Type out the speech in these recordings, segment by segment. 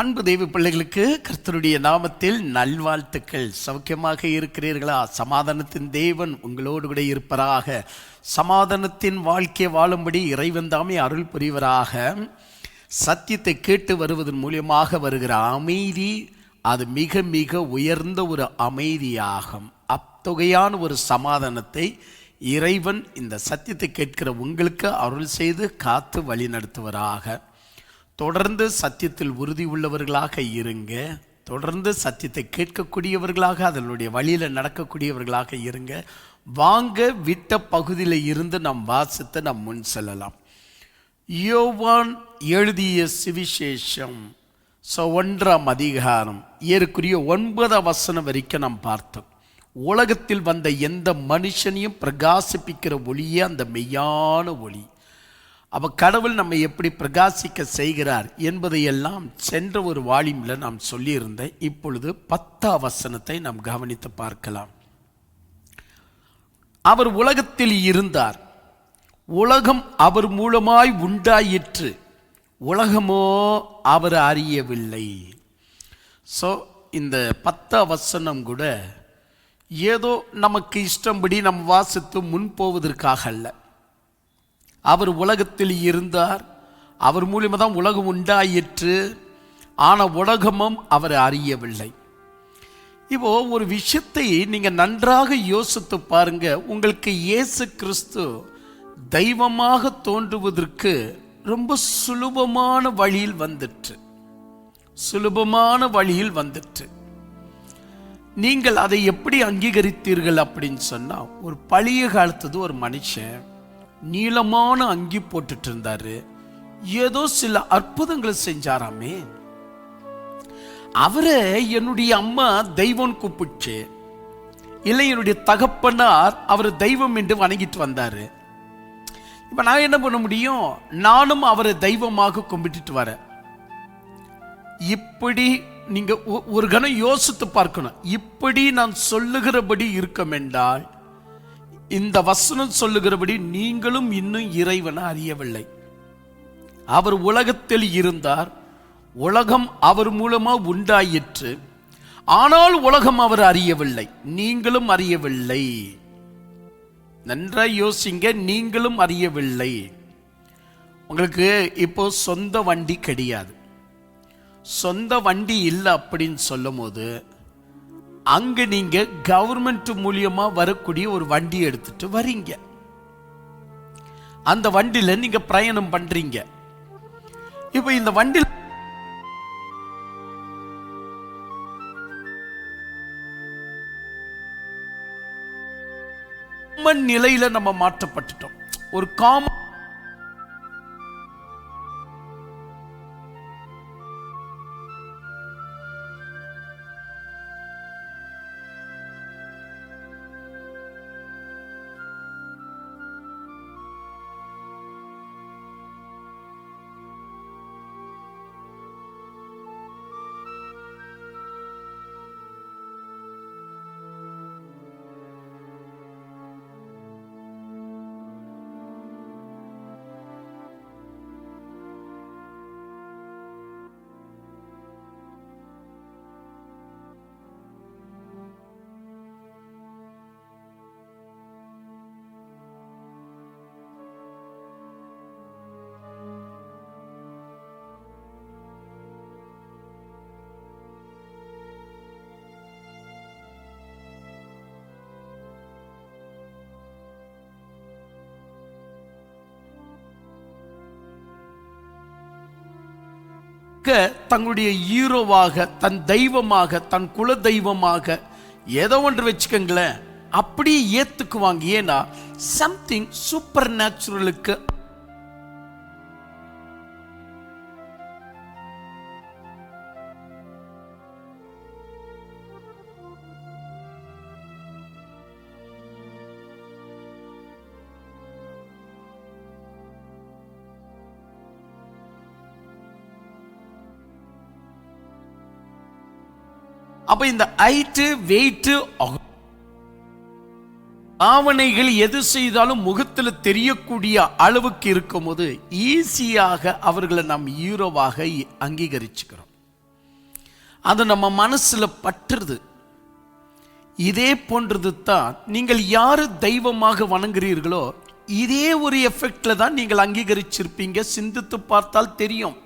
அன்பு தெய்வ பிள்ளைகளுக்கு கர்த்தருடைய நாமத்தில் நல்வாழ்த்துக்கள். சௌக்கியமாக இருக்கிறீர்களா? சமாதானத்தின் தேவன் உங்களோடு கூட இருப்பராக. சமாதானத்தின் வாழ்க்கையை வாழும்படி இறைவன் தாமே அருள் புரிவராக. சத்தியத்தை கேட்டு வருவதன் மூலியமாக வருகிற அமைதி அது மிக மிக உயர்ந்த ஒரு அமைதியாகும். அத்தொகையான ஒரு சமாதானத்தை இறைவன் இந்த சத்தியத்தை கேட்கிற உங்களுக்கு அருள் செய்து காத்து வழிநடத்துவராக. நடத்துவராக தொடர்ந்து சத்தியத்தில் உறுதி உள்ளவர்களாக இருங்க. தொடர்ந்து சத்தியத்தை கேட்கக்கூடியவர்களாக அதனுடைய வழியில் நடக்கக்கூடியவர்களாக இருங்க. வாங்க விட்ட பகுதியில் இருந்து நாம் வாசித்து நாம் முன் செல்லலாம். யோவான் எழுதிய சுவிசேஷம் ஸோ ஒன்றாம் அதிகாரம் ஏற்குரிய ஒன்பதாம் வசனம் வரைக்கும் நாம் பார்த்தோம். உலகத்தில் வந்த எந்த மனுஷனையும் பிரகாசிப்பிக்கிற ஒளியே அந்த மெய்யான ஒளி. அப்போ கடவுள் நம்மை எப்படி பிரகாசிக்க செய்கிறார் என்பதையெல்லாம் சென்ற ஒரு வால்யூமில் நாம் சொல்லியிருந்தேன் இப்பொழுது பத்தாம் வசனத்தை நாம் கவனித்து பார்க்கலாம். அவர் உலகத்தில் இருந்தார். உலகம் அவர் மூலமாய் உண்டாயிற்று. உலகமோ அவர் அறியவில்லை. ஸோ இந்த பத்த வசனம் கூட ஏதோ நமக்கு இஷ்டம்படி நம் வாசித்து முன் போவதற்காக அல்ல. அவர் உலகத்தில் இருந்தார். அவர் மூலியமாக தான் உலகம் உண்டாயிற்று. ஆனால் உலகமும் அவர் அறியவில்லை. இப்போ ஒரு விஷயத்தை நீங்கள் நன்றாக யோசித்து பாருங்க. உங்களுக்கு இயேசு கிறிஸ்து தெய்வமாக தோன்றுவதற்கு ரொம்ப சுலபமான வழியில் வந்துட்டு சுலபமான வழியில் வந்துட்டு நீங்கள் அதை எப்படி அங்கீகரித்தீர்கள் அப்படின்னு சொன்னால் ஒரு பழைய காலத்தது ஒரு மனுஷன் நீளமான அங்கி போட்டுட்டு இருந்தாரு ஏதோ சில அற்புதங்களை செஞ்சாராமே. அவரை என்னுடைய அம்மா தெய்வம் கூப்பிடுச்சு. இல்லை என்னுடைய தகப்பனார் அவர் தெய்வம் என்று வணங்கிட்டு வந்தார். இப்போ நான் என்ன பண்ண முடியும்? நானும் அவரை தெய்வமாக கும்பிட்டுட்டு வரேன். இப்படி நீங்கள் ஒ- ஒரு கணம் யோசித்து பார்க்கணும். இப்படி நான் சொல்லுகிறபடி இருக்கும் என்றால் இந்த வசனம் சொல்லுகிறபடி நீங்களும் இன்னும் இறைவனை அறியவில்லை. அவர் உலகத்தில் இருந்தார். உலகம் அவர் மூலமா உண்டாயிற்று. ஆனால் உலகம் அவர் அறியவில்லை. நீங்களும் அறியவில்லை. நன்றாய் யோசிங்க நீங்களும் அறியவில்லை. உங்களுக்கு இப்போ சொந்த வண்டி கிடையாது. சொந்த வண்டி இல்லை அப்படின்னு சொல்லும் போது அங்க நீங்க கவர்மெண்ட் மூலியமா வரக்கூடிய ஒரு வண்டி எடுத்துட்டு வரீங்க. அந்த வண்டியில நீங்க பிரயாணம் பண்றீங்க. இப்போ இந்த வண்டியில் நிலையில நம்ம மாற்றப்பட்டுட்டோம். ஒரு தங்களுடைய ஹீரோவாக தன் தெய்வமாக தன் குல தெய்வமாக ஏதோ ஒன்று வச்சுக்கோங்களேன். அப்படியே ஏத்துக்குவாங்க. ஏன்னா சம்திங் சூப்பர் நேச்சுரலுக்கு அப்ப இந்த ஹைட்டு வெயிட்டு ஆவணைகள் எது செய்தாலும் முகத்தில் தெரியக்கூடிய அளவுக்கு இருக்கும்போது ஈஸியாக அவர்களை நாம் ஹீரோவாக அங்கீகரிச்சுக்கிறோம். அது நம்ம மனசில் பற்றுது. இதே போன்றது தான் நீங்கள் யார் தெய்வமாக வணங்குறீர்களோ இதே ஒரு எஃபெக்டில் தான் நீங்கள் அங்கீகரிச்சிருப்பீங்க சிந்தித்து பார்த்தால் தெரியும்.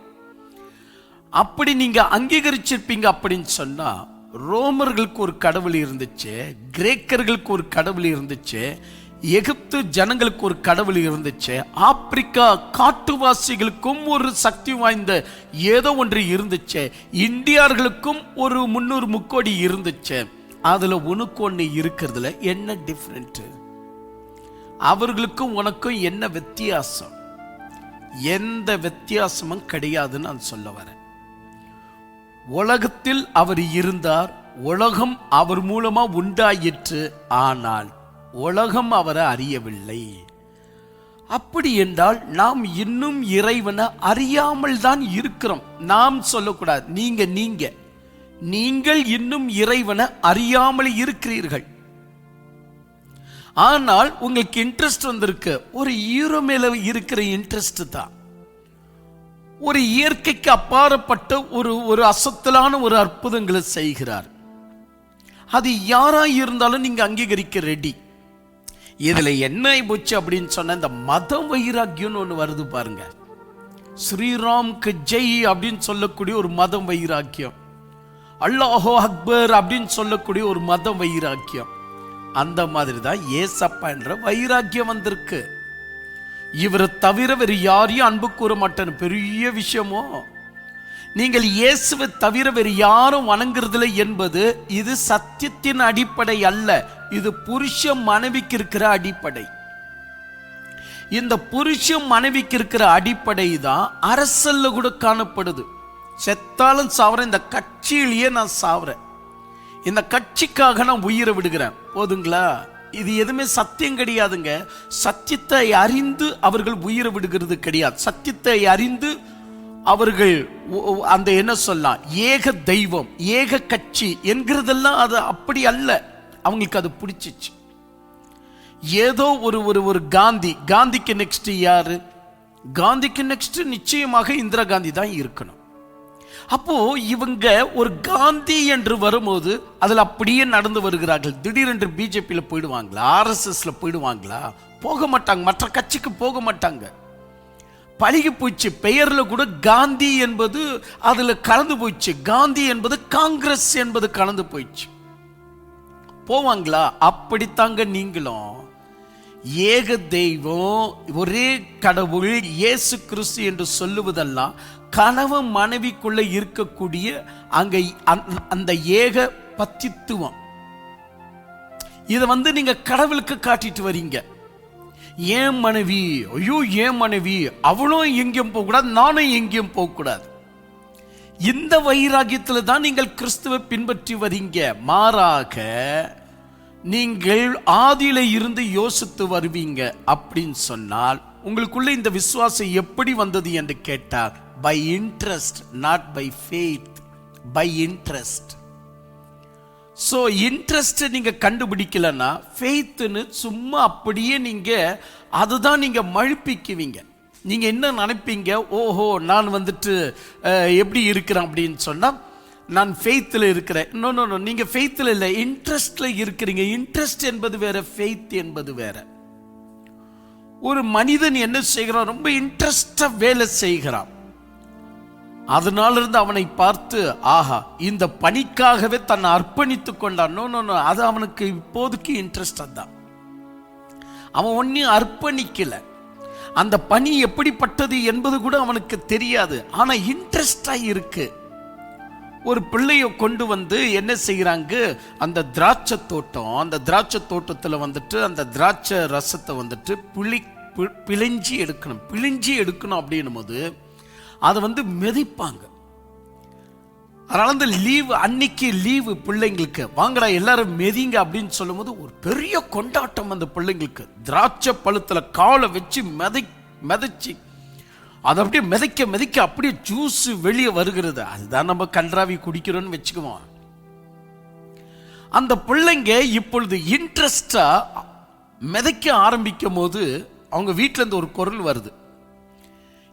அப்படி நீங்கள் அங்கீகரிச்சிருப்பீங்க அப்படின்னு சொன்னால் ரோமர்களுக்கு ஒரு கடவுள் இருந்துச்சு கிரேக்கர்களுக்கு ஒரு கடவுள் இருந்துச்சு எகிப்து ஜனங்களுக்கு ஒரு கடவுள் இருந்துச்சு ஆப்பிரிக்கா காட்டுவாசிகளுக்கும் ஒரு சக்தி வாய்ந்த ஏதோ ஒன்று இருந்துச்சு இந்தியார்களுக்கும் ஒரு முன்னூறு முக்கோடி இருந்துச்சு. அதில் உனக்கு ஒன்று இருக்கிறதுல என்ன டிஃப்ரெண்ட்டு அவர்களுக்கும் உனக்கும் என்ன வித்தியாசம்? எந்த வித்தியாசமும் கிடையாதுன்னு நான் சொல்ல வரேன். உலகத்தில் அவர் இருந்தார் உலகம் அவர் மூலமா உண்டாயிற்று. ஆனால் உலகம் அவரை அறியவில்லை. அப்படி என்றால் நாம் இன்னும் இறைவனை அறியாமல் தான் இருக்கிறோம். நாம் சொல்லக்கூடாது நீங்க நீங்க. நீங்கள் இன்னும் இறைவனை அறியாமல் இருக்கிறீர்கள். ஆனால் உங்களுக்கு இன்ட்ரெஸ்ட் வந்திருக்கு. ஒரு ஹீரோ மேல இருக்கிற இன்ட்ரெஸ்ட் தான். ஒரு இயற்கைக்கு அப்பாற்பட்ட ஒரு ஒரு அசத்தலான ஒரு அற்புதங்களை செய்கிறார். அது யாராக இருந்தாலும் நீங்கள் அங்கீகரிக்க ரெடி இதில் என்ன போச்சு அப்படின்னு சொன்ன இந்த மத வைராக்கியம்னு ஒன்று வருது பாருங்க. ஸ்ரீராம்க்கு ஜெய் அப்படின்னு சொல்லக்கூடிய ஒரு மதம் வைராக்கியம். அல்லாஹோ அக்பர் அப்படின்னு சொல்லக்கூடிய ஒரு மதம் வைராக்கியம். அந்த மாதிரி தான் ஏசப்பான்ற வைராக்கியம் வந்திருக்கு. இவரை தவிர வேறு யாரையும் அன்பு கூற மாட்டேன்னு பெரிய விஷயமோ? நீங்கள் இயேசுவை தவிர வேறு யாரும் வணங்குறதில்லை என்பது இது சத்தியத்தின் அடிப்படை அல்ல. இது புருஷ மனைவிக்கு இருக்கிற அடிப்படை. இந்த புருஷ மனைவிக்கு இருக்கிற அடிப்படை தான் அரசல்ல கூட காணப்படுது. செத்தாலும் சாவறேன் இந்த கட்சியிலேயே நான் சாவறேன். இந்த கட்சிக்காக நான் உயிரை விடுகிறேன். போதுங்களா? இது எதுவுமே சத்தியம் கிடையாதுங்க. சத்தியத்தை அறிந்து அவர்கள் உயிரை விடுகிறது கிடையாது. சத்தியத்தை அறிந்து அவர்கள் அந்த என்ன சொல்லலாம்? ஏக தெய்வம் ஏக கட்சி என்கிறதெல்லாம் அது அப்படி அல்ல. அவங்களுக்கு அது பிடிச்சிச்சு. ஏதோ ஒரு ஒரு ஒரு காந்தி காந்திக்கு நெக்ஸ்ட் யாரு? காந்திக்கு நெக்ஸ்ட் நிச்சயமாக இந்திரா காந்தி தான் இருக்கணும். அப்போ இவங்க ஒரு காந்தி என்று வரும்போது அதில் அப்படியே நடந்து வருகிறார்கள். திடீரென்று பிஜேபியில் போயிடுவாங்களா? ஆர்எஸ்எஸ்ல போயிடுவாங்களா? போக மாட்டாங்க. மற்ற கட்சிக்கு போக மாட்டாங்க. பழகி போச்சு. பெயரில் கூட காந்தி என்பது அதில் கலந்து போயிடுச்சு காந்தி என்பது காங்கிரஸ் என்பது கலந்து போயிடுச்சு போவாங்களா? அப்படித்தாங்க நீங்களும். ஏக தெய்வம் ஒரே கடவுள் இயேசு கிறிஸ்து என்று சொல்லுவதெல்லாம் கணவன் மனைவிக்குள்ள இருக்கக்கூடிய அங்க அந்த- அந்த ஏக பத்தித்துவம். இதை வந்து நீங்க கடவுளுக்கு காட்டிட்டு வரீங்க. ஏன் மனைவி? ஐயோ ஏன் மனைவி? அவளும் எங்கேயும் போகக்கூடாது நானும் எங்கேயும் போகக்கூடாது இந்த வைராகியத்தில் தான் நீங்கள் கிறிஸ்துவை பின்பற்றி வரீங்க. மாறாக நீங்கள் ஆதியில இருந்து யோசித்து வருவீங்க அப்படின்னு சொன்னால் உங்களுக்குள்ள இந்த விசுவாசம் எப்படி வந்தது என்று கேட்டார் by interest not by faith by interest so இன்ட்ரெஸ்ட்டை நீங்கள் கண்டுபிடிக்கலன்னா ஃபெய்த்துன்னு சும்மா அப்படியே நீங்கள் அதுதான் நீங்கள் மழுப்பிக்குவீங்க. நீங்கள் என்ன நினைப்பீங்க? ஓஹோ நான் வந்துட்டு எப்படி இருக்கிறேன் அப்படின்னு சொன்னால் நான் ஃபெய்த்தில் இருக்கிறேன். நோ நோ நோ நீங்க ஃபெய்த்தில் இல்லை இன்ட்ரெஸ்டில் இருக்கிறீங்க. இன்ட்ரெஸ்ட் என்பது வேற ஃபெய்த் என்பது வேற. ஒரு மனிதன் என்ன செய்கிறான்? ரொம்ப இன்ட்ரெஸ்டாக வேலை செய்கிறான். அதனால இருந்து அவனை பார்த்து ஆஹா இந்த பணிக்காகவே தன்னை அர்ப்பணித்து கொண்டான். நோ நோ அது அவனுக்கு இப்போதைக்கு இன்ட்ரெஸ்ட் தான் அவன் ஒன்னும் அர்ப்பணிக்கல. அந்த பணி எப்படிப்பட்டது என்பது கூட அவனுக்கு தெரியாது. ஆனா இன்ட்ரெஸ்டா இருக்கு. ஒரு பிள்ளைய கொண்டு வந்து என்ன செய்கிறாங்க அந்த திராட்சை தோட்டம் அந்த திராட்சை தோட்டத்தில் வந்துட்டு அந்த திராட்சை ரசத்தை வந்துட்டு பிழி பி- பிழிஞ்சி எடுக்கணும். பிழிஞ்சி எடுக்கணும் அப்படின்னும் போது அதை வந்து மிதிப்பாங்க. அதனால அந்த லீவு அன்னைக்கு லீவு பிள்ளைங்களுக்கு வாங்கடா எல்லாரும் மெதிங்க அப்படின்னு சொல்லும்போது ஒரு பெரிய கொண்டாட்டம் அந்த பிள்ளைங்களுக்கு. திராட்சை பழுத்தில் காலை வச்சு மிதை மிதச்சி அதை அப்படியே மிதைக்க மிதைக்க அப்படியே ஜூஸ் வெளியே வருகிறது. அதுதான் நம்ம கன்றாவி குடிக்கிறோம்னு வச்சுக்குவோம். அந்த பிள்ளைங்க இப்பொழுது இன்ட்ரெஸ்டாக மிதைக்க ஆரம்பிக்கும் போது அவங்க வீட்டிலேருந்து இருந்து ஒரு குரல் வருது.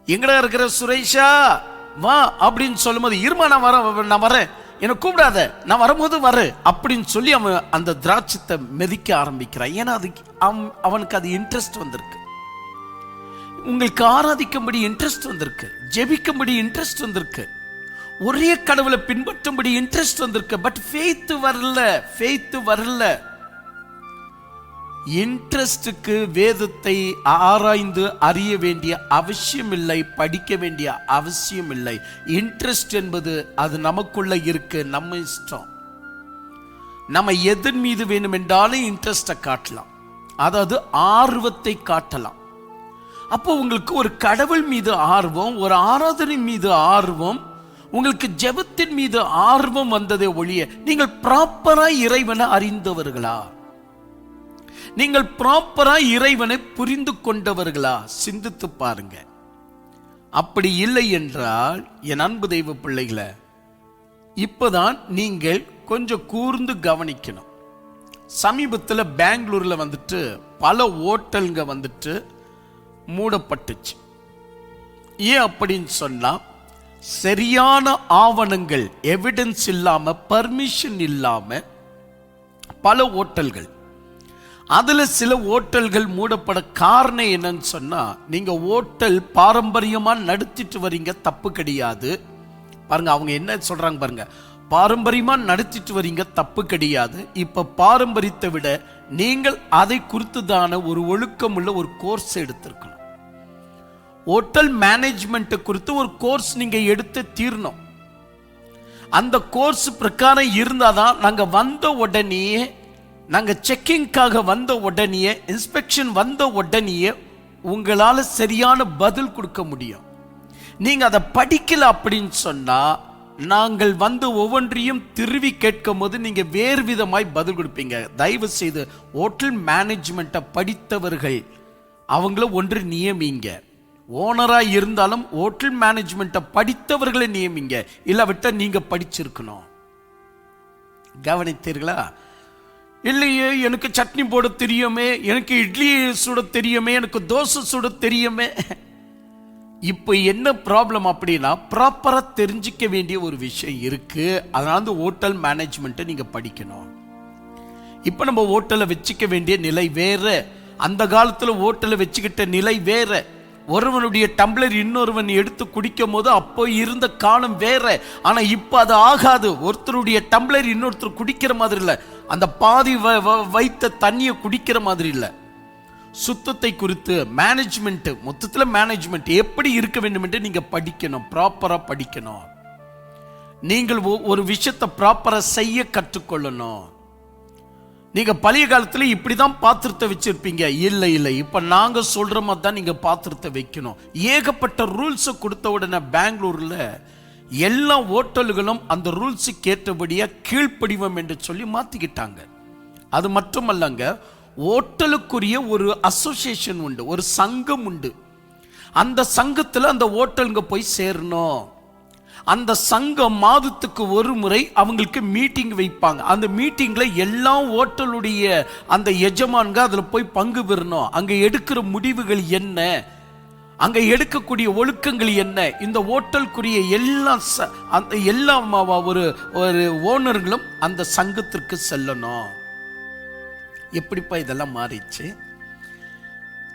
எங்கடா இருக்கிற சுரேஷா? வா அப்படின்னு சொல்லும்போது இருமா நான் வரேன் நான் வரேன். என்னை கூப்பிடாத. நான் வரும்போது வரு அப்படின்னு சொல்லி அவன் அந்த திராட்சத்தை மிதிக்க ஆரம்பிக்கிறான். ஏன்னா அது அவன் அவனுக்கு அது இன்ட்ரெஸ்ட் வந்திருக்கு. உங்களுக்கு ஆராதிக்கும்படி இன்ட்ரெஸ்ட் வந்திருக்கு. ஜெபிக்கும்படி இன்ட்ரெஸ்ட் வந்திருக்கு. ஒரே கடவுளை பின்பற்றும்படி இன்ட்ரெஸ்ட் வந்திருக்கு. பட் ஃபெய்த் வரல. ஃபெய்த் வரல. இன்ட்ரெஸ்டுக்கு வேதத்தை ஆராய்ந்து அறிய வேண்டிய அவசியம் இல்லை படிக்க வேண்டிய அவசியம் இல்லை இன்ட்ரெஸ்ட் என்பது அது நமக்குள்ள இருக்கு நம்ம இஷ்டம். நம்ம எதன் மீது வேணுமென்றாலும் இன்ட்ரெஸ்டை காட்டலாம். அதாவது ஆர்வத்தை காட்டலாம். அப்போ உங்களுக்கு ஒரு கடவுள் மீது ஆர்வம் ஒரு ஆராதனை மீது ஆர்வம் உங்களுக்கு ஜெபத்தின் மீது ஆர்வம் வந்ததே ஒழிய நீங்கள் ப்ராப்பராக இறைவனை அறிந்தவர்களா? நீங்கள் ப்ராப்பரா இறைவனை புரிந்து கொண்டவர்களா? சிந்தித்து பாருங்க. அப்படி இல்லை என்றால் என் அன்பு தெய்வ பிள்ளைகளை இப்பதான் நீங்கள் கொஞ்சம் கூர்ந்து கவனிக்கணும். சமீபத்தில் பெங்களூர்ல வந்துட்டு பல ஓட்டல்ங்க வந்துட்டு மூடப்பட்டுச்சு. ஏன் அப்படின்னு சொன்னால் சரியான ஆவணங்கள் எவிடன்ஸ் இல்லாமல் பர்மிஷன் இல்லாமல் பல ஓட்டல்கள். அதில் சில ஓட்டல்கள் மூடப்பட காரணம் என்னன்னு சொன்னால் நீங்கள் ஓட்டல் பாரம்பரியமாக நடத்திட்டு வரீங்க தப்பு கிடையாது. பாருங்க அவங்க என்ன சொல்கிறாங்க பாருங்க. பாரம்பரியமாக நடத்திட்டு வரீங்க தப்பு கிடையாது. இப்போ பாரம்பரியத்தை விட நீங்கள் அதை குறித்துதான ஒரு ஒழுக்கம் உள்ள ஒரு கோர்ஸ் எடுத்திருக்கணும். ஹோட்டல் மேனேஜ்மெண்ட்டை குறித்து ஒரு கோர்ஸ் நீங்கள் எடுத்து தீரணும். அந்த கோர்ஸ் பிரகாரம் இருந்தால் தான் நாங்கள் வந்த உடனேயே நாங்கள் செக்கிங்காக வந்த உடனேயே இன்ஸ்பெக்ஷன் வந்த உடனேயே உங்களால் சரியான பதில் கொடுக்க முடியும். நீங்கள் அதை படிக்கல அப்படின்னு சொன்னால் நாங்கள் வந்து ஒவ்வொன்றையும் திருவி கேட்கும் போது நீங்கள் வேறு விதமாய் பதில் கொடுப்பீங்க. தயவு செய்து ஹோட்டல் மேனேஜ்மெண்ட்டை படித்தவர்கள் அவங்கள ஒன்று நியமிங்க. ஓனராக இருந்தாலும் ஹோட்டல் மேனேஜ்மெண்ட்டை படித்தவர்களை நியமிங்க. இல்லாவிட்ட நீங்கள் படிச்சிருக்கணும். கவனித்தீர்களா? இல்லையே எனக்கு சட்னி போட தெரியுமே எனக்கு இட்லி சுட தெரியுமே எனக்கு தோசை சுட தெரியுமே. இப்போ என்ன ப்ராப்ளம் அப்படின்னா ப்ராப்பராக தெரிஞ்சிக்க வேண்டிய ஒரு விஷயம் இருக்குது அதனால வந்து ஹோட்டல் மேனேஜ்மெண்ட்டை நீங்கள் படிக்கணும். இப்போ நம்ம ஹோட்டலை வச்சுக்க வேண்டிய நிலை வேறு. அந்த காலத்தில் ஹோட்டலை வச்சுக்கிட்ட நிலை வேறு. ஒருவனுடைய டம்ளர் இன்னொருவன் எடுத்து குடிக்கும் போது அப்போ இருந்த காலம் வேற. ஆனால் இப்போ அது ஆகாது. ஒருத்தருடைய டம்ளர் இன்னொருத்தர் குடிக்கிற மாதிரி இல்லை. அந்த பாதி வ- வ- வைத்த தண்ணியை குடிக்கிற மாதிரி இல்லை. சுத்தத்தை குறித்து மேனேஜ்மெண்ட் மொத்தத்தில் மேனேஜ்மெண்ட் எப்படி இருக்க வேண்டும் என்று நீங்க படிக்கணும் ப்ராப்பராக படிக்கணும். நீங்கள் ஒ- ஒரு விஷயத்தை ப்ராப்பராக செய்ய கற்றுக்கொள்ளணும். நீங்க பழைய காலத்துல இப்படிதான் பாத்திரத்தை வச்சிருப்பீங்க. இல்ல இல்ல. இப்ப நாங்க சொல்ற மாதிரி தான் நீங்க பாத்திரத்தை வைக்கணும். ஏகப்பட்ட ரூல்ஸ் கொடுத்த உடனே பெங்களூர்ல எல்லா ஓட்டல்களும் அந்த ரூல்ஸுக்கு ஏற்றபடியாக கீழ்ப்படிவம் என்று சொல்லி மாற்றிக்கிட்டாங்க அது மட்டுமல்லங்க ஓட்டலுக்குரிய ஒரு அசோசியேஷன் உண்டு ஒரு சங்கம் உண்டு. அந்த சங்கத்தில் அந்த ஓட்டலுங்க போய் சேரணும். அந்த சங்கம் மாதத்துக்கு ஒரு முறை அவங்களுக்கு மீட்டிங் வைப்பாங்க. அந்த மீட்டிங்கில் எல்லா ஓட்டலுடைய அந்த எஜமான்க அதில் போய் பங்கு பெறணும். அங்கே எடுக்கிற முடிவுகள் என்ன? அங்க எடுக்கக்கூடிய ஒழுக்கங்கள் என்ன? இந்த ஓட்டல்குரிய எல்லா ச- அந்த எல்லா ஒரு ஒரு ஓனர்களும் அந்த சங்கத்திற்கு செல்லணும். எப்படிப்பா இதெல்லாம் மாறிச்சு?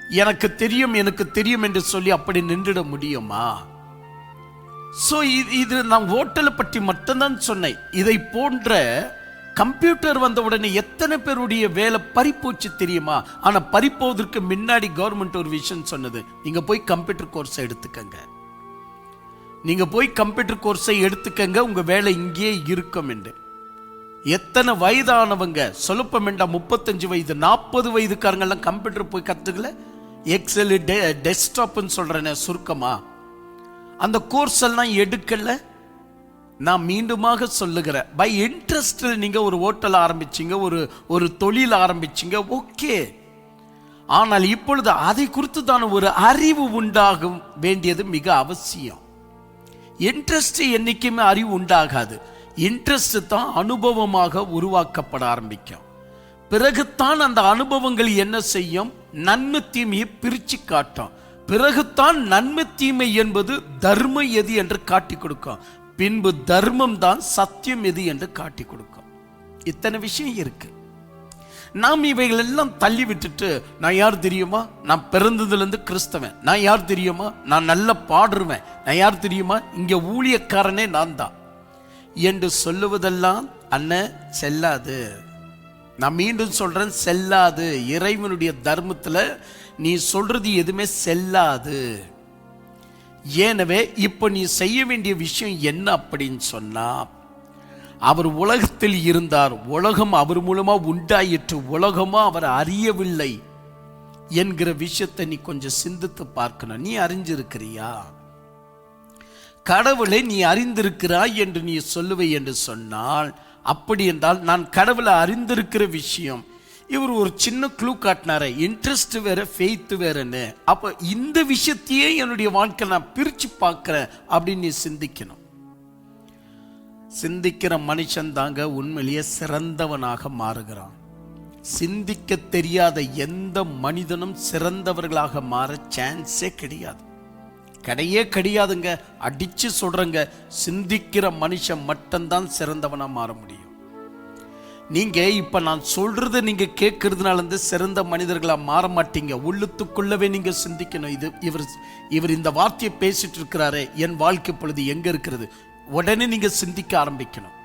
எனக்கு தெரியும் எனக்கு தெரியும் என்று சொல்லி அப்படி நின்றுட முடியுமா? ஸோ இது இது நான் ஹோட்டலை பற்றி மட்டும்தான் சொன்னேன். இதை போன்ற கம்ப்யூட்டர் வந்த உடனே எத்தனை பேருடைய வேலை பறிப்போச்சு தெரியுமா? ஆனா பறிப்போவதற்கு முன்னாடி கவர்மெண்ட் ஒரு விஷயம் சொன்னது. நீங்க போய் கம்ப்யூட்டர் கோர்ஸ் எடுத்துக்கங்க. நீங்க போய் கம்ப்யூட்டர் கோர்ஸை எடுத்துக்கங்க உங்க வேலை இங்கேயே இருக்கும் என்று. எத்தனை வயதானவங்க சொல்லப்ப வேண்டாம் முப்பத்தஞ்சு வயது நாற்பது வயதுக்காரங்கெல்லாம் கம்ப்யூட்டர் போய் கத்துக்கல? எக்ஸல் டெஸ்க்டாப்னு சொல்றேனே சுருக்கமா. அந்த கோர்ஸ் எல்லாம் எடுக்கலை? நான் மீண்டுமாக சொல்லுகிறேன். பை இன்ட்ரெஸ்டில் நீங்கள் ஒரு ஹோட்டல் ஆரம்பிச்சீங்க ஒரு ஒரு தொழில் ஆரம்பிச்சீங்க ஓகே ஆனால் இப்பொழுது அதை குறித்து தான் ஒரு அறிவு உண்டாகும் வேண்டியது மிக அவசியம். இன்ட்ரெஸ்ட் என்றைக்குமே அறிவு உண்டாகாது. இன்ட்ரெஸ்ட் தான் அனுபவமாக உருவாக்கப்பட ஆரம்பிக்கும். பிறகுத்தான் அந்த அனுபவங்கள் என்ன செய்யும்? நன்மை தீமையை பிரிச்சு காட்டும். பிறகுத்தான் நன்மை தீமை என்பது தர்ம எது என்று காட்டி கொடுக்கும். பின்பு தர்மம் தான் சத்தியம் எது என்று காட்டி கொடுக்கும். இத்தனை விஷயம் இருக்கு. நாம் இவைகள் எல்லாம் தள்ளி விட்டுட்டு நான் யார் தெரியுமா? நான் பிறந்ததுலேருந்து கிறிஸ்தவன். நான் யார் தெரியுமா? நான் நல்லா பாடுருவேன் நான் யார் தெரியுமா? இங்கே ஊழியக்காரனே நான் தான். என்று சொல்லுவதெல்லாம் அண்ணன் செல்லாது. நான் மீண்டும் சொல்கிறேன் செல்லாது. இறைவனுடைய தர்மத்தில் நீ சொல்றது எதுவுமே செல்லாது. எனவே இப்போ நீ செய்ய வேண்டிய விஷயம் என்ன அப்படின்னு சொன்னால் அவர் உலகத்தில் இருந்தார். உலகம் அவர் மூலமா உண்டாயிற்று. உலகமா அவர் அறியவில்லை என்கிற விஷயத்தை நீ கொஞ்சம் சிந்தித்து பார்க்கணும். நீ அறிஞ்சிருக்கிறியா? கடவுளை நீ அறிந்திருக்கிறாய் என்று நீ சொல்லுவை என்று சொன்னால் அப்படி என்றால் நான் கடவுளை அறிந்திருக்கிற விஷயம் இவர் ஒரு சின்ன க்ளூ காட்டினாரு. இன்ட்ரெஸ்ட் வேற ஃபெய்த் வேறன்னு. அப்போ இந்த விஷயத்தையே என்னுடைய வாழ்க்கை நான் பிரித்து பார்க்குறேன் அப்படின்னு நீ சிந்திக்கணும். சிந்திக்கிற மனுஷன் தாங்க உண்மையிலேயே சிறந்தவனாக மாறுகிறான். சிந்திக்க தெரியாத எந்த மனிதனும் சிறந்தவர்களாக மாற சான்ஸே கிடையாது. கிடையே கிடையாதுங்க. அடித்து சொல்கிறேங்க சிந்திக்கிற மனுஷன் மட்டும்தான் சிறந்தவனாக மாற முடியும். நீங்கள் இப்போ நான் சொல்கிறத நீங்கள் கேட்கறதுனால இருந்து சிறந்த மனிதர்களாக மாற மாட்டீங்க. உள்ளத்துக்குள்ளவே நீங்கள் சிந்திக்கணும். இது இவர் இவர் இந்த வார்த்தையை பேசிட்டு இருக்கிறாரே என் வாழ்க்கை பொழுது எங்கே இருக்கிறது? உடனே நீங்கள் சிந்திக்க ஆரம்பிக்கணும்.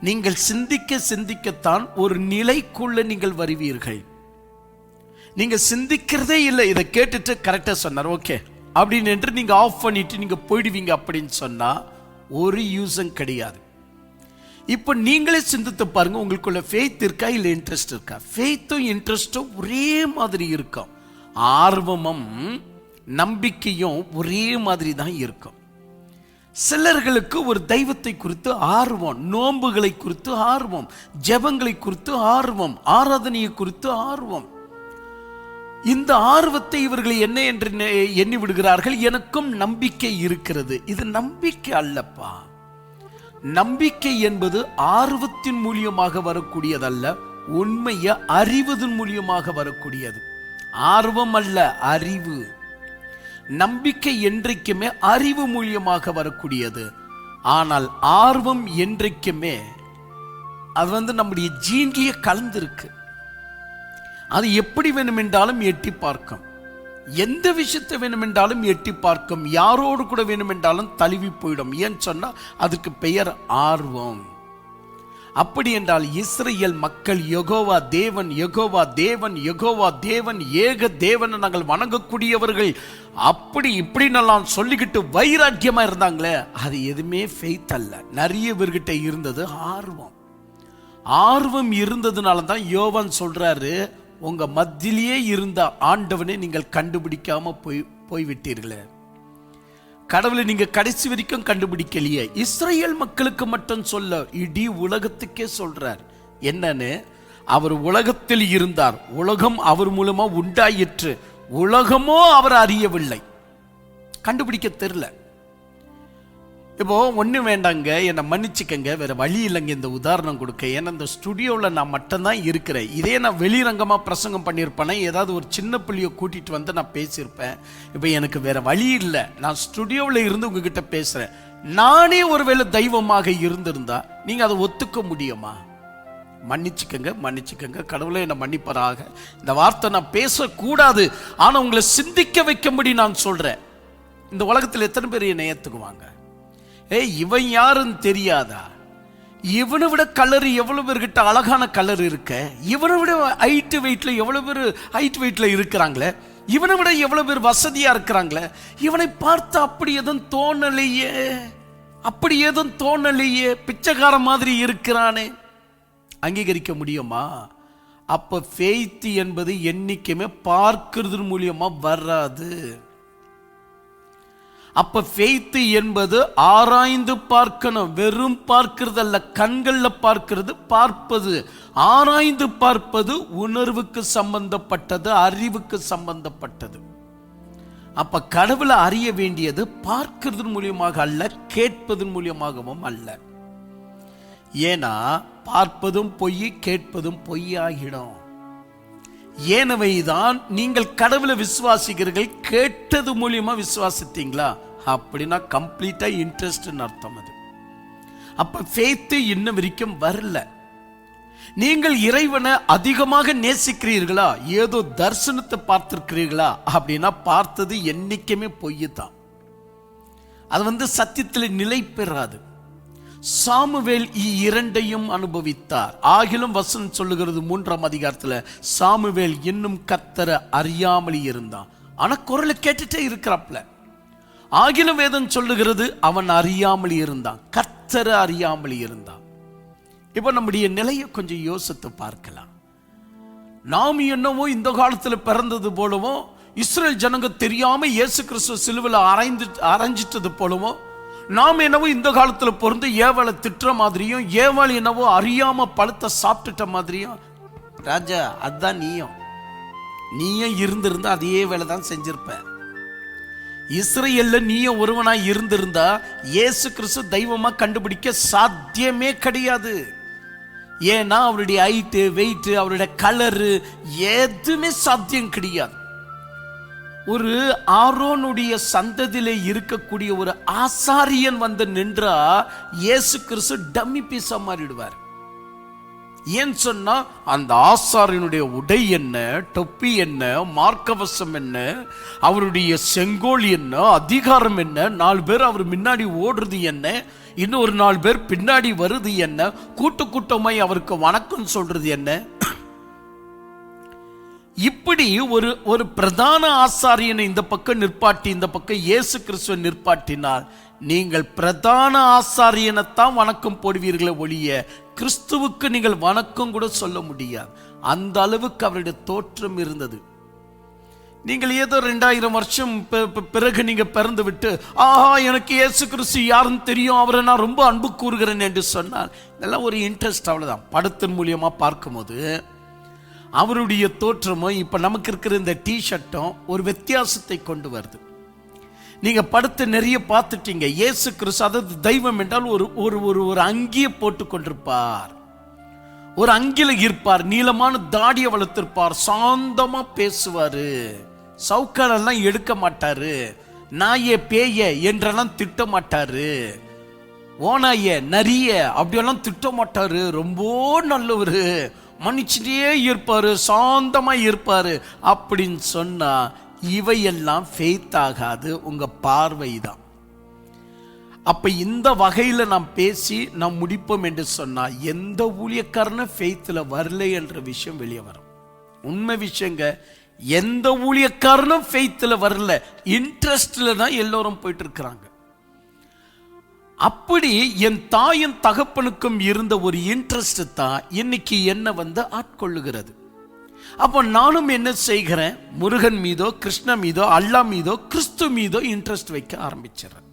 நீங்கள் சிந்திக்க சிந்திக்கத்தான் ஒரு நிலைக்குள்ள நீங்கள் வருவீர்கள். நீங்கள் சிந்திக்கிறதே இல்லை. இதை கேட்டுட்டு கரெக்டாக சொன்னார். ஓகே. அப்படின்னு என்று நீங்கள் ஆஃப் பண்ணிட்டு நீங்கள் போயிடுவீங்க அப்படின்னு சொன்னால் ஒரு யூஸும் கிடையாது. இப்போ நீங்களே சிந்தித்து பாருங்க உங்களுக்குள்ள ஃபெய்த் இருக்கா இல்லை இன்ட்ரெஸ்ட் இருக்கா? ஃபெய்த்தும் இன்ட்ரெஸ்ட்டும் ஒரே மாதிரி இருக்கும். ஆர்வமும் நம்பிக்கையும் ஒரே மாதிரி தான் இருக்கும். சிலர்களுக்கு ஒரு தெய்வத்தை குறித்து ஆர்வம் நோன்புகளை குறித்து ஆர்வம் ஜெபங்களை குறித்து ஆர்வம் ஆராதனையை குறித்து ஆர்வம். இந்த ஆர்வத்தை இவர்கள் என்ன என்று எண்ணி விடுகிறார்கள்? எனக்கும் நம்பிக்கை இருக்கிறது. இது நம்பிக்கை அல்லப்பா. நம்பிக்கை என்பது ஆர்வத்தின் மூலியமாக வரக்கூடியதல்ல உண்மையை அறிவதன் மூலியமாக வரக்கூடியது. ஆர்வம் அல்ல அறிவு. நம்பிக்கை என்றைக்குமே அறிவு மூலியமாக வரக்கூடியது. ஆனால் ஆர்வம் என்றைக்குமே அது வந்து நம்முடைய ஜீன்லயே கலந்திருக்கு. அது எப்படி வேணுமென்றாலும் எட்டி பார்க்கும். எந்த விஷயத்தை வேணுமென்றாலும் எட்டி பார்க்கும். யாரோடு கூட வேணுமென்றாலும் தழுவி போயிடும். ஏன் சொன்னால் அதுக்கு பெயர் ஆர்வம். அப்படி என்றால் இஸ்ரேல் மக்கள் யகோவா தேவன் யகோவா தேவன் யகோவா தேவன் ஏக தேவனை நாங்கள் வணங்கக்கூடியவர்கள். அப்படி இப்படின்னெல்லாம் சொல்லிக்கிட்டு வைராக்கியமாக இருந்தாங்களே அது எதுவுமே ஃபெய்த் அல்ல. நிறைய பேர்கிட்ட இருந்தது ஆர்வம். ஆர்வம் இருந்ததுனால தான் யோவான் சொல்கிறாரு உங்க மத்தியிலேயே இருந்த ஆண்டவனை நீங்கள் கண்டுபிடிக்காம போய் போய்விட்டீர்களே. கடவுளை நீங்க கடைசி வரைக்கும் கண்டுபிடிக்கலையே. இஸ்ரேல் மக்களுக்கு மட்டும் சொல்ல இடி உலகத்துக்கே சொல்றார். என்னன்னு? அவர் உலகத்தில் இருந்தார். உலகம் அவர் மூலமா உண்டாயிற்று. உலகமோ அவர் அறியவில்லை. கண்டுபிடிக்க தெரியல. இப்போ ஒன்றும் வேண்டாங்க என்னை மன்னிச்சுக்கங்க வேறு வழி இல்லைங்க இந்த உதாரணம் கொடுக்க. ஏன்னா இந்த ஸ்டுடியோவில் நான் மட்டும்தான் இருக்கிறேன். இதே நான் வெளிரங்கமாக பிரசங்கம் பண்ணியிருப்பேனே ஏதாவது ஒரு சின்ன பிள்ளையை கூட்டிகிட்டு வந்து நான் பேசியிருப்பேன். இப்போ எனக்கு வேறு வழி இல்லை. நான் ஸ்டுடியோவில் இருந்து உங்ககிட்ட பேசுகிறேன் நானே ஒருவேளை தெய்வமாக இருந்திருந்தா நீங்கள் அதை ஒத்துக்க முடியுமா? மன்னிச்சுக்கங்க மன்னிச்சுக்கங்க. கடவுளை என்னை மன்னிப்பராக. இந்த வார்த்தை நான் பேசக்கூடாது. ஆனால் உங்களை சிந்திக்க வைக்கும்படி நான் சொல்கிறேன் இந்த உலகத்தில் எத்தனை பேர் என்னை ஏற்றுக்குவாங்க ஏய் இவன் யாருன்னு தெரியாதா? இவனை விட கலர் எவ்வளோ பேர்கிட்ட அழகான கலர் இருக்க? இவனை விட ஹைட்டு வெயிட்டில் எவ்வளோ பேர் ஹைட் வெயிட்டில் இருக்கிறாங்களே? இவனை விட எவ்வளோ பேர் வசதியாக இருக்கிறாங்களே? இவனை பார்த்து அப்படி எதுவும் தோணலையே. அப்படி எதுவும் தோணலையே. பிச்சைக்கார மாதிரி இருக்கிறானே. அங்கீகரிக்க முடியுமா? அப்போ ஃபேய்த்து என்பது என்றைக்குமே பார்க்கறது மூலியமாக வராது. அப்போ ஃபெய்த்து என்பது ஆராய்ந்து பார்க்கணும். வெறும் பார்க்கிறது கண்களில் பார்க்கிறது பார்ப்பது. ஆராய்ந்து பார்ப்பது உணர்வுக்கு சம்பந்தப்பட்டது அறிவுக்கு சம்பந்தப்பட்டது. அப்போ கடவுளை அறிய வேண்டியது பார்க்கிறது மூலியமாக அல்ல கேட்பதன் மூலியமாகவும் அல்ல. ஏன்னா பார்ப்பதும் பொய் கேட்பதும் பொய்யாகிடும். ஏனவைதான் நீங்கள் கடவுளை விசுவாசிக்கிறீர்கள் கேட்டது மூலியமா விசுவாசித்தீங்களா? அப்படின்னா கம்ப்ளீட்டா இன்ட்ரெஸ்ட்னு அர்த்தம் அது. அப்ப ஃபேத்து இன்ன வரைக்கும் வரல. நீங்கள் இறைவனை அதிகமாக நேசிக்கிறீர்களா? ஏதோ தரிசனத்தை பார்த்திருக்கிறீர்களா? அப்படின்னா பார்த்தது என்னைக்குமே பொய் தான். அது வந்து சத்தியத்தில் நிலை பெறாது. சாமுவேல் இரண்டையும் அனுபவித்தார். ஆகிலும் வசன் சொல்லுகிறது மூன்றாம் அதிகாரத்தில் சாமுவேல் இன்னும் கத்தர அறியாமல் இருந்தான். ஆனால் குரலை கேட்டுட்டே இருக்கிறாப்ல. ஆகிலும் வேதம் சொல்லுகிறது அவன் அறியாமல் இருந்தான். கத்தர அறியாமல் இருந்தான். இப்போ நம்முடைய நிலையை கொஞ்சம் யோசித்து பார்க்கலாம். நாம் என்னவோ இந்த காலத்தில் பிறந்தது போலவோ இஸ்ரேல் ஜனங்க தெரியாமல் இயேசு கிறிஸ்துவ சிலுவில் அரைந்து அரைஞ்சிட்டது போலவோ நாம் என்னவோ இந்த காலத்தில் பிறந்து ஏவலை திட்டுற மாதிரியும் ஏவாள் என்னவோ அறியாமல் பழத்தை சாப்பிட்டுட்ட மாதிரியும். ராஜா அதுதான் நீயும். நீயும் இருந்திருந்தா அதே வேலை தான் செஞ்சிருப்ப. இஸ்ரேல்ல நீயும் ஒருவனாக இருந்திருந்தா இயேசு கிறிஸ்து தெய்வமாக கண்டுபிடிக்க சாத்தியமே கிடையாது. ஏன்னா அவருடைய ஹைட்டு வெயிட்டு அவருடைய கலரு எதுவுமே சாத்தியம் கிடையாது. ஒரு ஆரோனுடைய சந்ததியிலே இருக்கக்கூடிய ஒரு ஆசாரியன் வந்து நின்றா இயேசு கிறிஸ்து டம்மி பீஸா மாறிடுவார். ஏன் சொன்னா அந்த ஆசாரியனுடைய உடை என்ன தொப்பி என்ன மார்க்கவசம் என்ன அவருடைய செங்கோல் என்ன அதிகாரம் என்ன நாலு பேர் அவர் முன்னாடி ஓடுறது என்ன இன்னும் ஒரு நாலு பேர் பின்னாடி வருது என்ன கூட்டு கூட்டமாய் அவருக்கு வணக்கம் சொல்றது என்ன? இப்படி ஒரு ஒரு பிரதான ஆசாரியனை இந்த பக்கம் நிற்பாட்டி இந்த பக்கம் இயேசு கிறிஸ்துவ நிற்பாட்டினால் நீங்கள் பிரதான ஆசாரியனைத்தான் வணக்கம் போடுவீர்களே ஒழிய கிறிஸ்துவுக்கு நீங்கள் வணக்கம் கூட சொல்ல முடியாது. அந்த அளவுக்கு அவருடைய தோற்றம் இருந்தது. நீங்கள் ஏதோ ரெண்டாயிரம் வருஷம் பிறகு நீங்க பிறந்து விட்டு ஆஹா எனக்கு இயேசு கிறிஸ்து யாருன்னு தெரியும் அவரை நான் ரொம்ப அன்பு கூறுகிறேன் என்று சொன்னால் இதெல்லாம் ஒரு இன்ட்ரெஸ்ட் அவ்வளோதான் படத்தின் மூலியமா பார்க்கும்போது அவருடைய தோற்றமும் இப்போ நமக்கு இருக்கிற இந்த டிஷர்ட்டும் ஒரு வித்தியாசத்தை கொண்டு வருது. நீங்கள் படுத்து நிறைய பார்த்துட்டீங்க. இயேசு கிறிஸ்து அதாவது தெய்வம் என்றால் ஒரு ஒரு ஒரு ஒரு அங்கியை போட்டு கொண்டிருப்பார். ஒரு அங்கில இருப்பார் நீளமான தாடியை வளர்த்திருப்பார் சாந்தமாக பேசுவார். சவுக்காரெல்லாம் எடுக்க மாட்டார். நாயே பேய என்றெல்லாம் திட்ட மாட்டார். ஓனாய நரிய அப்படியெல்லாம் திட்ட மாட்டார். ரொம்ப நல்லவரு. மன்னிச்சுட்டே இருப்பார் சாந்தமாக இருப்பார். அப்படின்னு சொன்னால் இவையெல்லாம் ஃபெய்த் ஆகாது உங்கள் பார்வை தான் அப்போ இந்த வகையில் நாம் பேசி நாம் முடிப்போம் என்று சொன்னால் எந்த ஊழியக்காரனும் ஃபெய்த்தில் வரல என்ற விஷயம் வெளியே வரும். உண்மை விஷயங்க எந்த ஊழியக்காரனும் ஃபெய்த்தில் வரல இன்ட்ரெஸ்டில் தான் எல்லோரும் போயிட்டு இருக்கிறாங்க. அப்படி என் தாயின் தகப்பனுக்கும் இருந்த ஒரு இன்ட்ரெஸ்ட் தான் இன்னைக்கு என்ன வந்து ஆட்கொள்ளுகிறது. அப்போ நானும் என்ன செய்கிறேன்? முருகன் மீதோ கிருஷ்ண மீதோ அல்லா மீதோ கிறிஸ்து மீதோ இன்ட்ரெஸ்ட் வைக்க ஆரம்பிச்சிடுறேன்.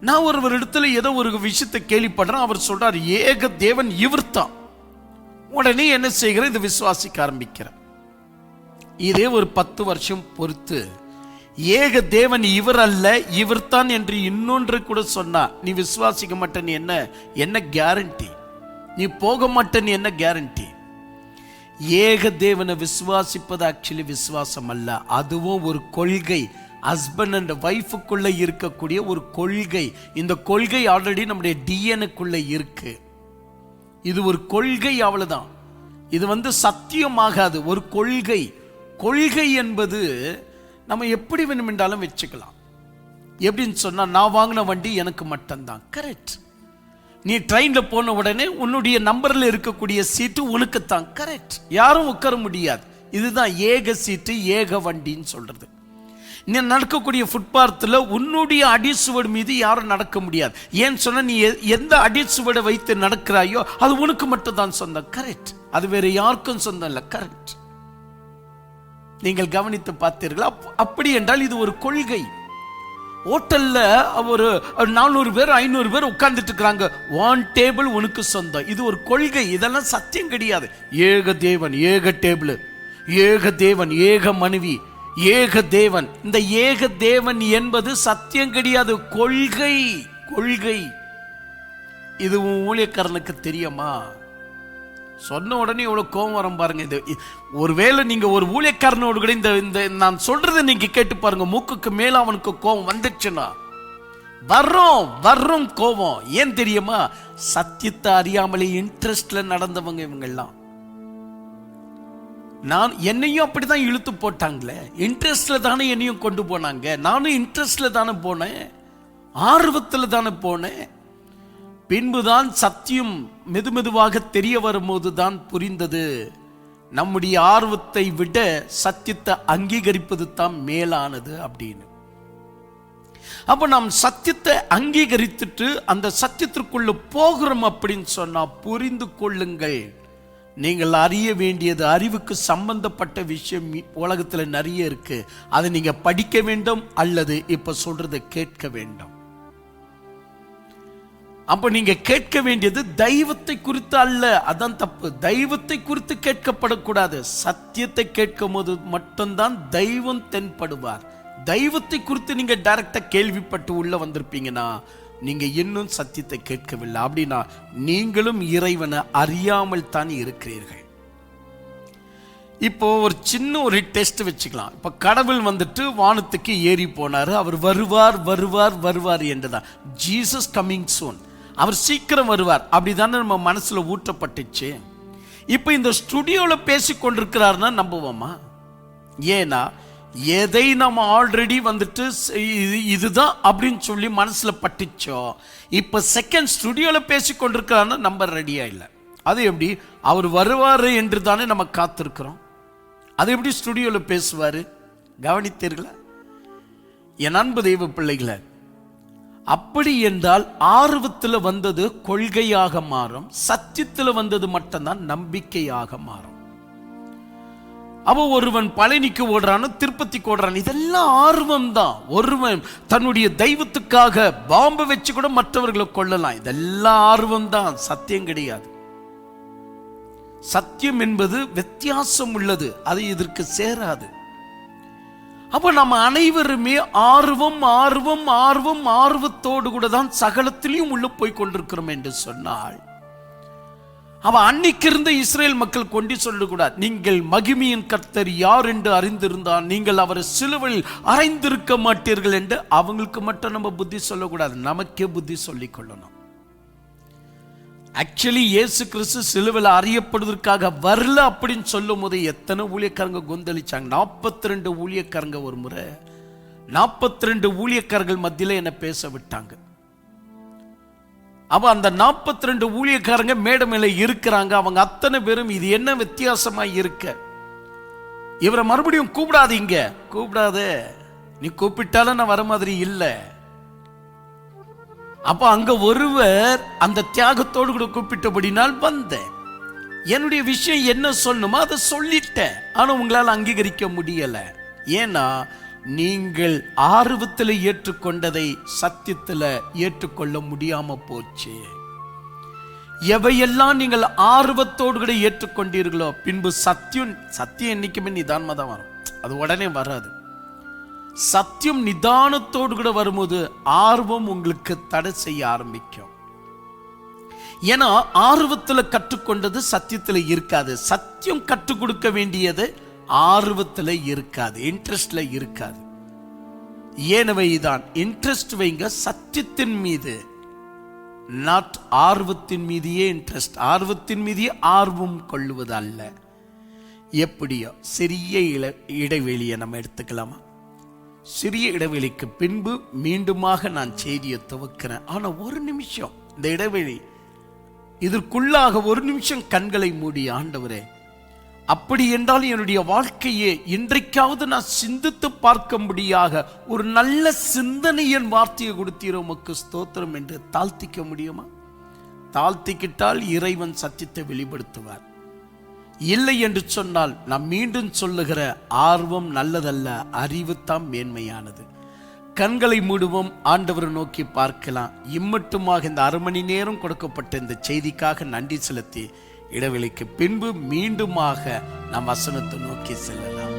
நான் ஒரு இடத்துல ஏதோ ஒரு விஷயத்தை கேள்விப்படுறேன். அவர் சொல்றார் ஏக தேவன் இவர்தான். உடனே என்ன செய்கிறேன்? இதை விசுவாசிக்க ஆரம்பிக்கிறேன். இதே ஒரு பத்து வருஷம் பொறுத்து ஏக தேவன் இவர் அல்ல இவர்தான் என்று இன்னொன்று கூட சொன்னா நீ விசுவாசிக்க மாட்டேன்னு என்ன? என்ன கேரண்டி நீ போக மாட்டேன்னு என்ன கேரண்டி ஏக தேவனை விசுவாசிப்பது ஆக்சுவலி விசுவாசம் அல்ல. அதுவும் ஒரு கொள்கை. ஹஸ்பண்ட் அண்ட் ஒய்ஃபுக்குள்ள இருக்கக்கூடிய ஒரு கொள்கை. இந்த கொள்கை ஆல்ரெடி நம்முடைய டிஎனுக்குள்ள இருக்கு. இது ஒரு கொள்கை அவ்வளோதான் இது வந்து சத்தியமாகாது. ஒரு கொள்கை. கொள்கை என்பது நம்ம எப்படி வேணுமென்றாலும் வச்சுக்கலாம். எப்படின்னு சொன்னால் நான் வாங்கின வண்டி எனக்கு மட்டும்தான். கரெக்ட் நீ ட்ரெயினில் போன உடனே உன்னுடைய நம்பரில் இருக்கக்கூடிய சீட்டு உனக்குத்தான். கரெக்ட் யாரும் உட்கார முடியாது. இதுதான் ஏக சீட்டு ஏக வண்டின்னு சொல்கிறது நீ நடக்கக்கூடிய ஃபுட்பாத்தில் உன்னுடைய அடிசுவடு மீது யாரும் நடக்க முடியாது. ஏன்னு சொன்னால் நீ எந்த அடிசுவடை வைத்து நடக்கிறாயோ அது உனக்கு மட்டும் தான் சொந்தம். கரெக்ட் அது வேறு யாருக்கும் சொந்தம் இல்லை. கரெக்ட் நீங்கள் கவனித்து பார்த்தீர்களா? அப்படி என்றால் இது ஒரு கொள்கை. ஹோட்டல்ல ஒரு நானூறு பேர் ஐநூறு பேர் உட்கார்ந்துட்டு இருக்கிறாங்க. ஒன் டேபிள் உனக்கு சொந்தம். இது ஒரு கொள்கை. இதெல்லாம் சத்தியம் கிடையாது. ஏக தேவன் ஏக டேபிள். ஏக தேவன் ஏக மனைவி. ஏக தேவன். இந்த ஏக தேவன் என்பது சத்தியம் கிடையாது. கொள்கை. கொள்கை. இது உன் ஊழியக்காரனுக்கு தெரியுமா? சொன்ன உடனே இவ்வளோ கோவம் வரும் பாருங்க. இது ஒருவேளை நீங்கள் ஒரு ஊழியக்காரனோடு கூட இந்த இந்த நான் சொல்றதை நீங்கள் கேட்டு பாருங்க. மூக்குக்கு மேலே அவனுக்கு கோவம் வந்துச்சுன்னா. வர்றோம் வர்றோம் கோபம் ஏன் தெரியுமா? சத்தியத்தை அறியாமலே இன்ட்ரெஸ்ட்ல நடந்தவங்க இவங்கெல்லாம். நான் என்னையும் அப்படிதான் இழுத்து போட்டாங்களே. இன்ட்ரெஸ்ட்ல தானே என்னையும் கொண்டு போனாங்க. நானும் இன்ட்ரெஸ்ட்ல தானே போனேன். ஆர்வத்தில் தானே போனேன். பின்புதான் சத்தியம் மெதுமெதுவாக தெரிய வரும்போது தான் புரிந்தது. நம்முடைய ஆர்வத்தை விட சத்தியத்தை அங்கீகரிப்பது தான் மேலானது அப்படின்னு. அப்ப நாம் சத்தியத்தை அங்கீகரித்துட்டு அந்த சத்தியத்திற்குள்ள போகிறோம் அப்படின்னு சொன்னா புரிந்து கொள்ளுங்கள். நீங்கள் அறிய வேண்டியது அறிவுக்கு சம்பந்தப்பட்ட விஷயம் உலகத்தில் நிறைய இருக்கு. அதை நீங்க படிக்க வேண்டும் அல்லது இப்ப சொல்றதை கேட்க வேண்டும். அப்போ நீங்கள் கேட்க வேண்டியது தெய்வத்தை குறித்து அல்ல. அதான் தப்பு. தெய்வத்தை குறித்து கேட்கப்படக்கூடாது. சத்தியத்தை கேட்கும் போது மட்டும்தான் தெய்வம் தென்படுவார். தெய்வத்தை குறித்து நீங்கள் டைரக்டாக கேள்விப்பட்டு உள்ளே வந்திருப்பீங்கன்னா நீங்கள் இன்னும் சத்தியத்தை கேட்கவில்லை. அப்படின்னா நீங்களும் இறைவனை அறியாமல் தான் இருக்கிறீர்கள். இப்போ ஒரு சின்ன ஒரு டெஸ்ட் வச்சுக்கலாம். இப்போ கடவுள் வந்துட்டு வானத்துக்கு ஏறி போனார். அவர் வருவார் வருவார் வருவார் என்றுதான். ஜீசஸ் கம்மிங் சோன் அவர் சீக்கிரம் வருவார். அப்படிதானே நம்ம மனசுல ஊற்றப்பட்டுச்சு இப்போ இந்த ஸ்டுடியோவில் பேசி கொண்டிருக்கிறாருன்னா நம்புவோமா? ஏன்னா எதை நம்ம ஆல்ரெடி வந்துட்டு இது இதுதான் அப்படின்னு சொல்லி மனசில் பட்டுச்சோ? இப்போ செகண்ட் ஸ்டுடியோவில் பேசி கொண்டிருக்கிறாருன்னா நம்ம ரெடியாக இல்லை. அது எப்படி? அவர் வருவார் என்று தானே நம்ம காத்திருக்கிறோம். அது எப்படி ஸ்டுடியோவில் பேசுவார்? கவனித்தீர்களா? என் அன்பு தெய்வ பிள்ளைகளை அப்படி என்றால் ஆர்வத்தில் வந்தது கொள்கையாக மாறும் சத்தியத்தில் வந்தது மட்டும்தான் நம்பிக்கையாக மாறும். அவ ஒருவன் பழனிக்கு ஓடுறான் திருப்பதிக்கு ஓடுறான் இதெல்லாம் ஆர்வம் தான் ஒருவன் தன்னுடைய தெய்வத்துக்காக பாம்பு வச்சு கூட மற்றவர்களை கொல்லலாம். இதெல்லாம் ஆர்வம் தான் சத்தியம் கிடையாது. சத்தியம் என்பது வித்தியாசம் உள்ளது. அது இதற்கு சேராது. அப்போ நம்ம அனைவருமே ஆர்வம் ஆர்வம் ஆர்வம் ஆர்வத்தோடு கூட தான் சகலத்திலையும் உள்ள போய் கொண்டிருக்கிறோம் என்று சொன்னாள். அவ அன்னைக்கு இருந்த இஸ்ரேல் மக்கள் கொண்டு சொல்லக்கூடாது நீங்கள் மகிமையின் கர்த்தர் யார் என்று அறிந்திருந்தால் நீங்கள் அவரை சிலுவில் அறைந்திருக்க மாட்டீர்கள் என்று அவங்களுக்கு மட்டும் நம்ம புத்தி சொல்லக்கூடாது நமக்கே புத்தி சொல்லிக் கொள்ளணும். ஆக்சுவலி இயேசு கிறிஸ்து சிலுவில் அறியப்படுவதற்காக வரல அப்படின்னு சொல்லும் போது எத்தனை ஊழியக்காரங்க கொந்தளிச்சாங்க? நாற்பத்தி ரெண்டு ஊழியக்காரங்க ஒரு முறை. நாற்பத்தி ரெண்டு ஊழியக்காரர்கள் மத்தியில் என்னை பேச விட்டாங்க. அப்போ அந்த நாற்பத்தி ரெண்டு ஊழியக்காரங்க மேடை இருக்கிறாங்க. அவங்க அத்தனை பேரும் இது என்ன வித்தியாசமாக இருக்க? இவரை மறுபடியும் கூப்பிடாதீங்க. கூப்பிடாத. நீ கூப்பிட்டாலும் நான் வர மாதிரி இல்லை. அப்போ அங்கே ஒருவர் அந்த தியாகத்தோடு கூட கூப்பிட்டபடினால் வந்தேன். என்னுடைய விஷயம் என்ன சொல்லணுமோ அதை சொல்லிட்டேன். ஆனால் உங்களால் அங்கீகரிக்க முடியலை. ஏன்னா நீங்கள் ஆர்வத்தில் ஏற்றுக்கொண்டதை சத்தியத்தில் ஏற்றுக்கொள்ள முடியாமல் போச்சு. எவையெல்லாம் நீங்கள் ஆர்வத்தோடு கூட ஏற்றுக்கொண்டீர்களோ பின்பு சத்தியம் சத்தியம் என்றைக்குமே நிதானமா தான் வரும். அது உடனே வராது. சத்தியம் நிதானத்தோடு கூட வரும்போது ஆர்வம் உங்களுக்கு தடை செய்ய ஆரம்பிக்கும். ஏன்னா ஆர்வத்தில் கற்றுக்கொண்டது சத்தியத்தில் இருக்காது. சத்தியம் கற்றுக் கொடுக்க வேண்டியது ஆர்வத்தில் இருக்காது. இன்ட்ரெஸ்ட்ல இருக்காது. ஏனவை தான் இன்ட்ரெஸ்ட் வைங்க சத்தியத்தின் மீது. நாட் ஆர்வத்தின் மீதியே இன்ட்ரெஸ்ட் ஆர்வத்தின் மீதியே ஆர்வம் கொள்ளுவது அல்ல. எப்படியோ சிறிய இட இடைவெளியை நம்ம எடுத்துக்கலாமா? சிறிய இடைவெளிக்கு பின்பு மீண்டுமாக நான் செய்தியை துவக்கிறேன். ஆனால் ஒரு நிமிஷம். இந்த இடைவெளி இதற்குள்ளாக ஒரு நிமிஷம் கண்களை மூடி ஆண்டவரே அப்படி என்றால் என்னுடைய வாழ்க்கையே இன்றைக்காவது நான் சிந்தித்து பார்க்கும்படியாக ஒரு நல்ல சிந்தனையின் வார்த்தையை கொடுத்தீரோ. உமக்கு ஸ்தோத்திரம் என்று தாழ்த்திக்க முடியுமா? தாழ்த்திக்கிட்டால் இறைவன் சத்தியத்தை வெளிப்படுத்துவார். இல்லை என்று சொன்னால் நாம் மீண்டும் சொல்லுகிற ஆர்வம் நல்லதல்ல அறிவுத்தான் மேன்மையானது. கண்களை மூடுவோம் ஆண்டவரை நோக்கி பார்க்கலாம். இம்மட்டுமாக இந்த அரை மணி நேரம் கொடுக்கப்பட்ட இந்த செய்திக்காக நன்றி செலுத்தி இடைவெளிக்கு பின்பு மீண்டுமாக நாம் வசனத்தை நோக்கி செல்லலாம்.